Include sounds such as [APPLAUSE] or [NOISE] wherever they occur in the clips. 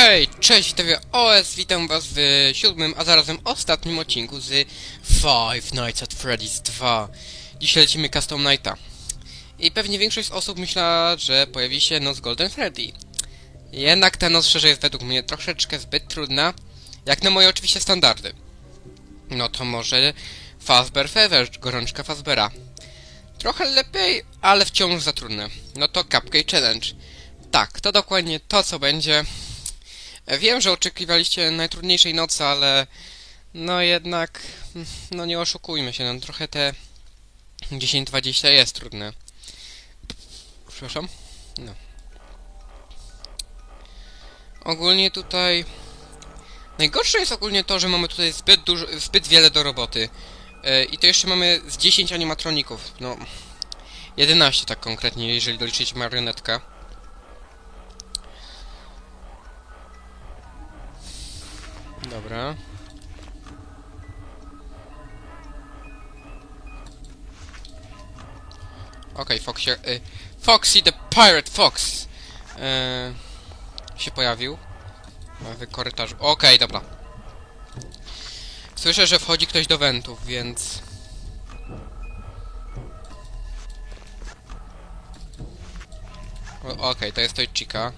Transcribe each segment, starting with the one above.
Hej, cześć, witam OS, witam was w siódmym, a zarazem ostatnim odcinku z Five Nights at Freddy's 2. Dzisiaj lecimy Custom Nighta. I pewnie większość osób myślała, że pojawi się noc Golden Freddy. Jednak ta noc szczerze jest według mnie troszeczkę zbyt trudna, jak na moje oczywiście standardy. No to może Fazbear Fever, gorączka Fazbera. Trochę lepiej, ale wciąż za trudne. No to Cupcake Challenge. Tak, to dokładnie to, co będzie. Wiem, że oczekiwaliście najtrudniejszej nocy, ale no jednak, no nie oszukujmy się, no trochę te 10-20 jest trudne. Przepraszam? No. Ogólnie tutaj... Najgorsze jest ogólnie to, że mamy tutaj zbyt dużo, zbyt wiele do roboty. E, I to jeszcze mamy z 10 animatroników, no... 11 tak konkretnie, jeżeli doliczyć marionetkę. Dobra. Okej, Foxie... Y, Foxy the Pirate Fox! Y, się pojawił. W korytarzu. Okej, dobra. Słyszę, że wchodzi ktoś do wentów, więc... Okej, to jest Tojczyka.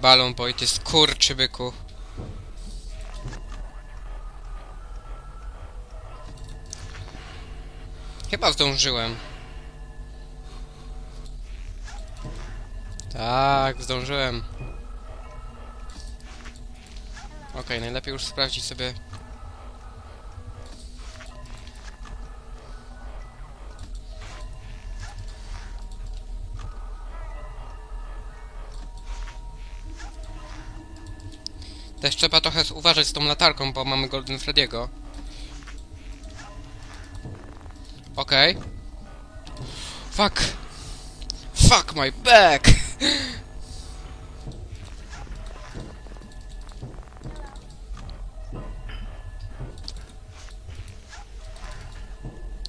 Balon boy, ty skurczy byku. Chyba zdążyłem. Tak, zdążyłem. Okej, najlepiej już sprawdzić sobie uważać z tą latarką, bo mamy Golden Freddy'ego. Okej. Fuck. Fuck my back.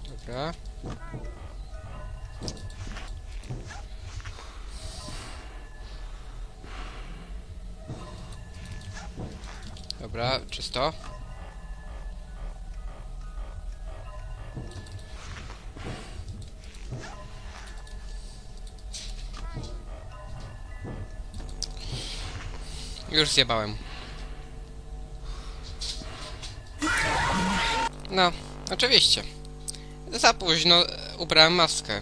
Dobra, Już zjebałem. No, oczywiście. Za późno ubrałem maskę.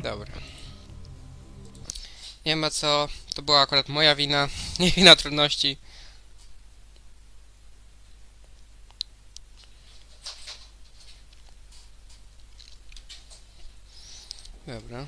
Dobra. Nie ma co. To była akurat moja wina. [LAUGHS] Nie wina trudności. Dobra.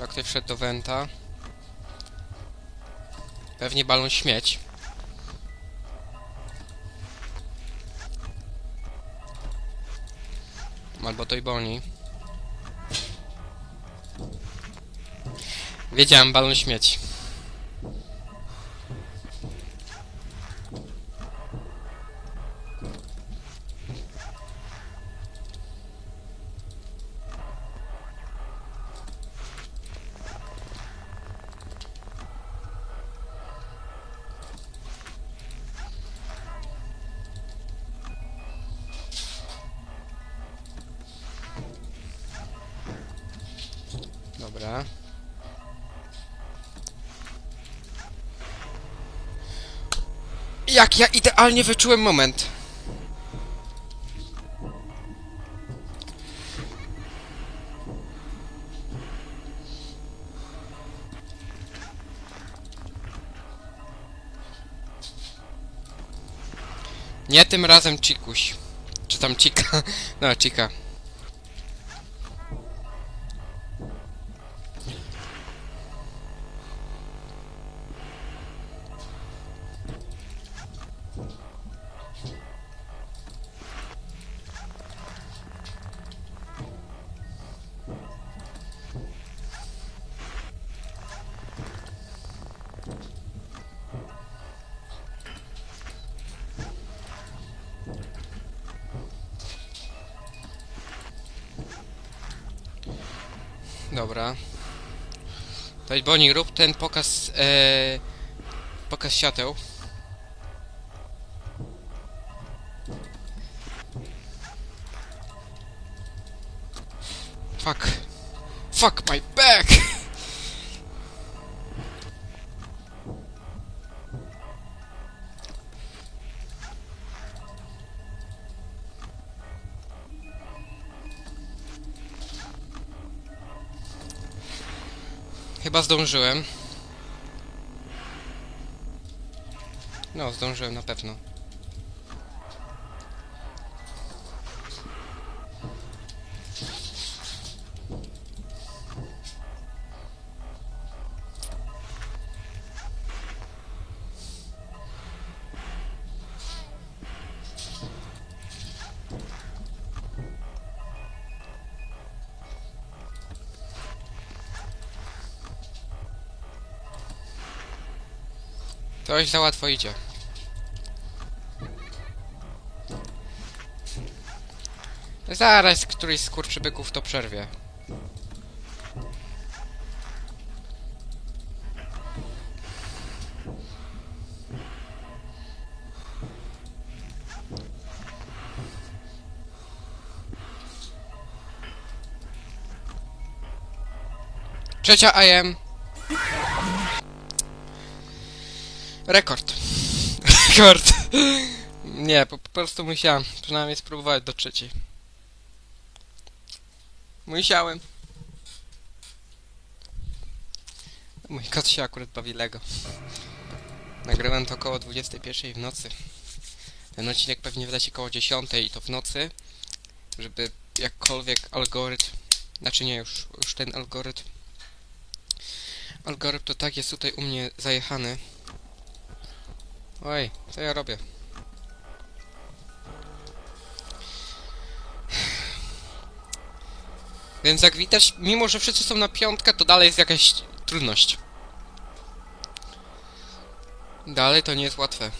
Dobra, ktoś wszedł do Wenta. Pewnie balon śmieć. Albo to i boni. Wiedziałem, balon śmieć. Dobra. Jak ja idealnie wyczułem moment. Nie tym razem cikuś. Czy tam cika? [LAUGHS] No, cika. Dobra. To Boni, rób ten pokaz, e, pokaz świateł. Fuck. Fuck my Chyba zdążyłem. No, zdążyłem na pewno. Już za łatwo idzie. Zaraz któryś z kurczybyków to przerwie. Trzecia IM. Rekord. [LAUGHS] Rekord. Nie, po, po prostu musiałem przynajmniej spróbować do trzeciej. Musiałem. Mój kot się akurat bawi Lego. Nagrałem to około 21 w nocy. Ten odcinek pewnie się około 10 i to w nocy, żeby jakkolwiek algorytm, znaczy nie, już, już ten algorytm, algorytm to tak jest tutaj u mnie zajechany, Oj, co ja robię? Więc jak widać, mimo że wszyscy są na piątkę, to dalej jest jakaś trudność. Dalej to nie jest łatwe.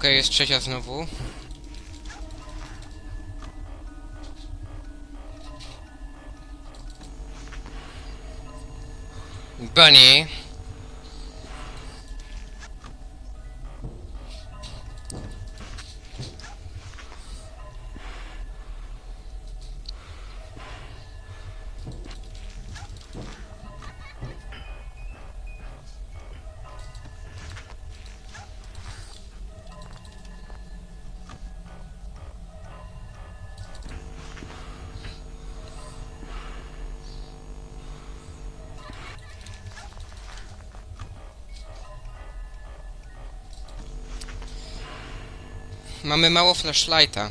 Okej, jest trzecia znowu. Bunny. Mamy mało flashlighta.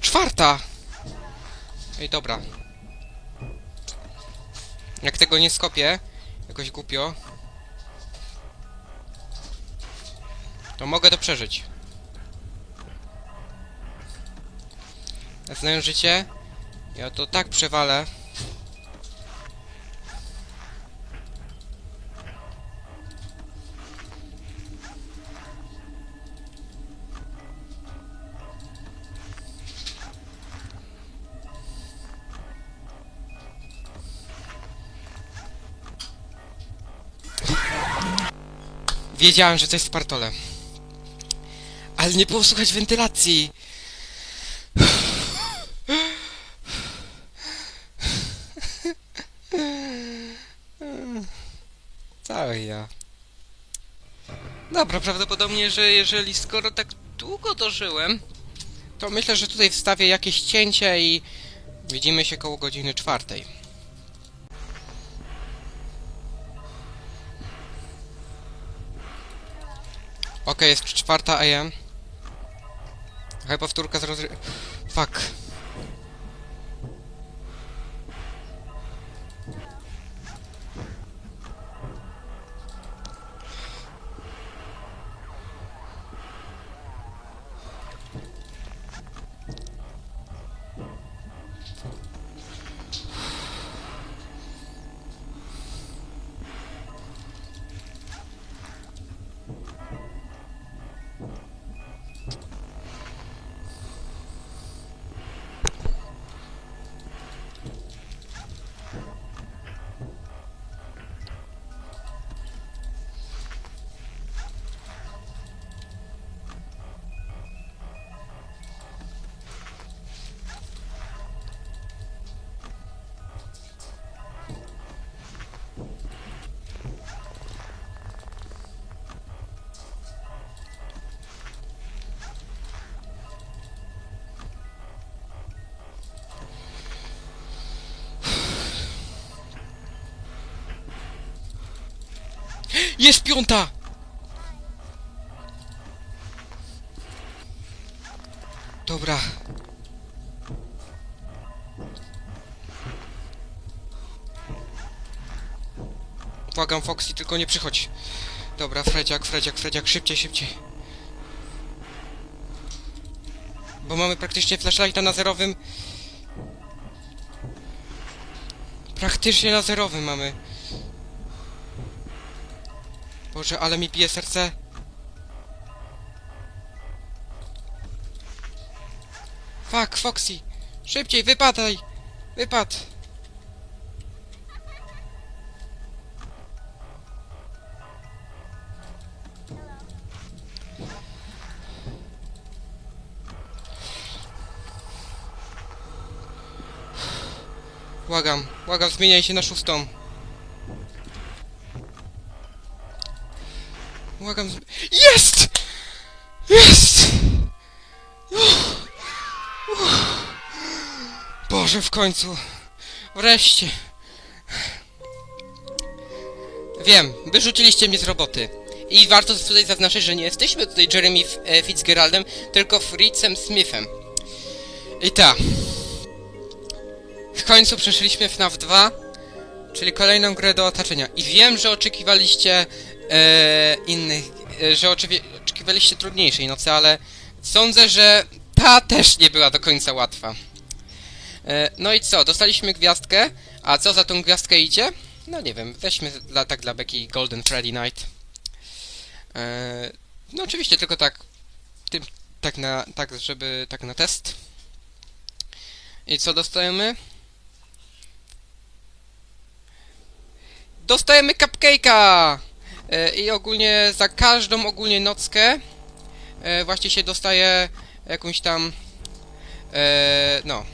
Czwarta! Ej, dobra. Jak tego nie skopię, jakoś głupio, to mogę to przeżyć. Znając życie, ja to tak przewalę. Wiedziałem, że jest w partole. Ale nie było słuchać wentylacji. Cały ja. Dobra, prawdopodobnie, że jeżeli skoro tak długo dożyłem, to myślę, że tutaj wstawię jakieś cięcie i widzimy się koło godziny czwartej. Jest czwarta AM. Chyba powtórka z rozry... Fuck. Jest piąta! Dobra. Błagam, Foxy, tylko nie przychodź. Dobra, Fredziak, Fredziak, Fredziak, szybciej, szybciej. Bo mamy praktycznie flashlighta na zerowym. Praktycznie na zerowym mamy. Boże, ale mi bije serce. Fuck, Foxy! Szybciej, wypadaj! Wypad! Błagam, błagam, zmieniaj się na szóstą. Jest! Jest! Uff. Uff. Boże, w końcu. Wreszcie. Wiem, wyrzuciliście mnie z roboty. I warto tutaj zaznaczyć, że nie jesteśmy tutaj Jeremy e, Fitzgeraldem, tylko Fritzem Smithem. I tak. W końcu przeszliśmy FNAF 2, czyli kolejną grę do otaczenia. I wiem, że oczekiwaliście e, innych, e, że oczekiwaliście trudniejszej nocy, ale sądzę, że ta też nie była do końca łatwa. E, no i co, dostaliśmy gwiazdkę, a co za tą gwiazdkę idzie? no nie wiem, weźmy dla, tak dla beki Golden Freddy Night. E, no oczywiście, tylko tak, tym, tak na, tak żeby, tak na test. I co dostajemy? Dostajemy cupcake'a! E, I ogólnie za każdą ogólnie nockę e, właśnie się dostaje jakąś tam e, no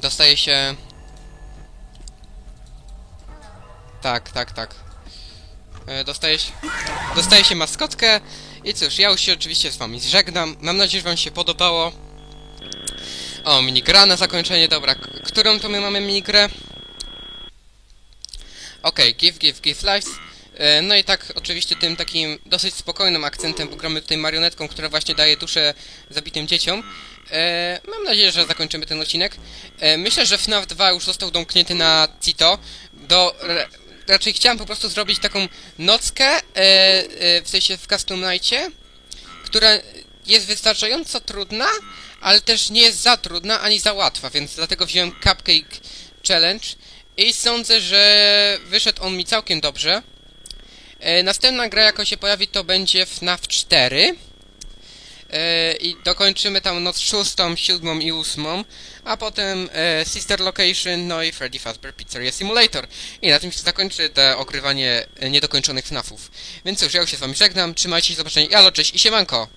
dostaje się tak, tak, tak dostaje się dostaje się maskotkę i cóż, ja już się oczywiście z wami żegnam mam nadzieję, że wam się podobało o, minigra na zakończenie, dobra, którą to my mamy minigrę? Okej, give, give, give life. E, No i tak oczywiście tym takim dosyć spokojnym akcentem, bo tutaj marionetką, która właśnie daje duszę zabitym dzieciom. E, mam nadzieję, że zakończymy ten odcinek. E, myślę, że FNAF 2 już został domknięty na Cito. Do, ra, raczej chciałem po prostu zrobić taką nockę, e, e, w sensie w Custom Nightie, która jest wystarczająco trudna, ale też nie jest za trudna ani za łatwa, więc dlatego wziąłem Cupcake Challenge i sądzę, że wyszedł on mi całkiem dobrze. E, następna gra, jaka się pojawi, to będzie FNAF 4. E, I dokończymy tam noc szóstą, siódmą i ósmą, a potem e, Sister Location, no i Freddy Fazbear Pizzeria Simulator. I na tym się zakończy to okrywanie e, niedokończonych FNAFów. Więc cóż, ja już się z wami żegnam, trzymajcie się, do zobaczenia, jalo, cześć i siemanko!